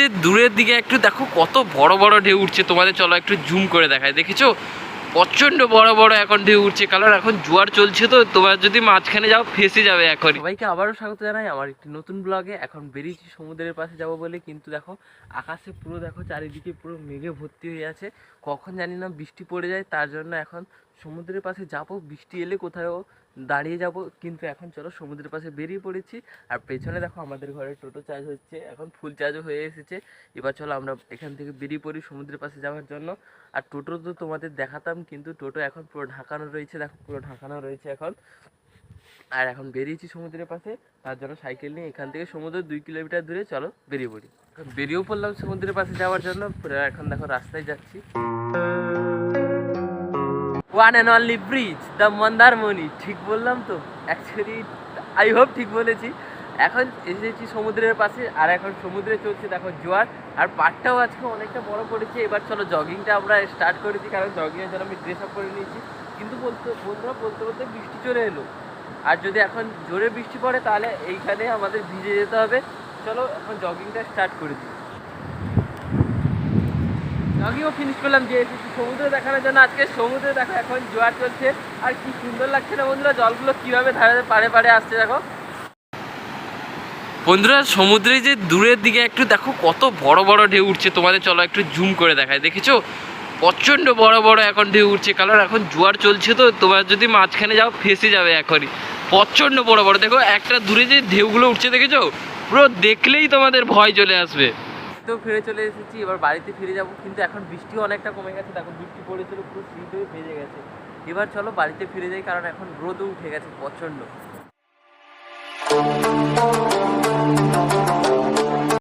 যে দূরের দিকে একটু দেখো কত বড় বড় ঢেউ উঠছে। তোমাদের চলো একটু জুম করে দেখায় দেখেছ? প্রচণ্ড বড় বড় এখন ঢেউ উঠছে। কারণ এখন জোয়ার চলছে তো, তোমার যদি মাঝখানে যাও ফেসে যাবে এখন সবাইকে আবারও স্বাগত জানাই আমার একটি নতুন ব্লগে এখন বেরিয়েছি সমুদ্রের পাশে যাব বলে। কিন্তু দেখো, আকাশে পুরো দেখো চারিদিকে পুরো মেঘে ভর্তি হয়ে আছে। কখন জানি না বৃষ্টি পড়ে যায়, তার জন্য এখন সমুদ্রের পাশে যাব, বৃষ্টি এলে কোথাও দাঁড়িয়ে যাব, কিন্তু এখন চলো সমুদ্রের পাশে বেরিয়ে পড়েছি। আর পেছনে দেখো আমাদের ঘরে টোটো চার্জ হচ্ছে, এখন ফুল চার্জও হয়ে এসেছে। এবার চলো আমরা এখান থেকে বেরিয়ে পড়ি সমুদ্রের পাশে যাওয়ার জন্য। আর টোটো তো তোমাদের দেখাতাম, কিন্তু টোটো এখন পুরো ঢাকানো রয়েছে, দেখো পুরো ঢাকানো রয়েছে এখন। আর এখন বেরিয়েছি সমুদ্রের পাশে, তার জন্য সাইকেল নিয়ে এখান থেকে সমুদ্র দুই কিলোমিটার দূরে চলো বেরিয়ে পড়ি। বেরিয়েও পড়লাম সমুদ্রের পাশে যাওয়ার জন্য এখন দেখো রাস্তায় যাচ্ছি। One and only bridge the Mandarmani ঠিক বললাম তো? অ্যাকচুয়ালি আই হোপ ঠিক বলেছি। এখন এসেছি সমুদ্রের পাশে, আর এখন সমুদ্রে চলছে দেখো জোয়ার। আর পাটটাও আজকে অনেকটা বড় পড়েছে এবার চলো জগিংটা আমরা স্টার্ট করেছি কারণ জগিংয়ের জন্য আমি ড্রেস আপ করে নিয়েছি। কিন্তু বলতে, বন্ধুরা, বলতে বলতে বৃষ্টি চলে এলো। আর যদি এখন জোরে বৃষ্টি পড়ে, তাহলে এইখানে আমাদের ভিজে যেতে হবে। চলো এখন জগিংটা স্টার্ট করে দিই। জগিংও ফিনিশ করলাম যে সমুদ্র দেখানোর জন্য আজকে সমুদ্রে দেখো, এখন জোয়ার চলছে। আর কি সুন্দর লাগছে না বন্ধুরা, জলগুলো কীভাবে ধারে পাড়ে পাড়ে আসছে দেখো। বন্ধুরা সমুদ্রে যে দূরের দিকে একটু দেখো, কত বড় বড় ঢেউ উঠছে। তোমাদের চলো একটু জুম করে দেখায় দেখেছ? প্রচণ্ড বড় বড় এখন ঢেউ উঠছে, কারণ এখন জোয়ার চলছে তো, তোমার যদি মাঝখানে যাও, ফেসে যাবে এখনই। প্রচণ্ড বড় বড়, দেখো, একটা দূরে যে ঢেউগুলো উঠছে, দেখেছ? পুরো দেখলেই তোমাদের ভয় চলে আসবে। তো ফিরে চলে এসেছি, এবার বাড়িতে ফিরে যাব। কিন্তু এখন বৃষ্টিও অনেকটা কমে গেছে। দেখো, বৃষ্টি পড়েছিল, পুরো শীত হয়ে ভেজে গেছে। এবার চলো বাড়িতে ফিরে যাই, কারণ এখন রোদও উঠে গেছে প্রচণ্ড।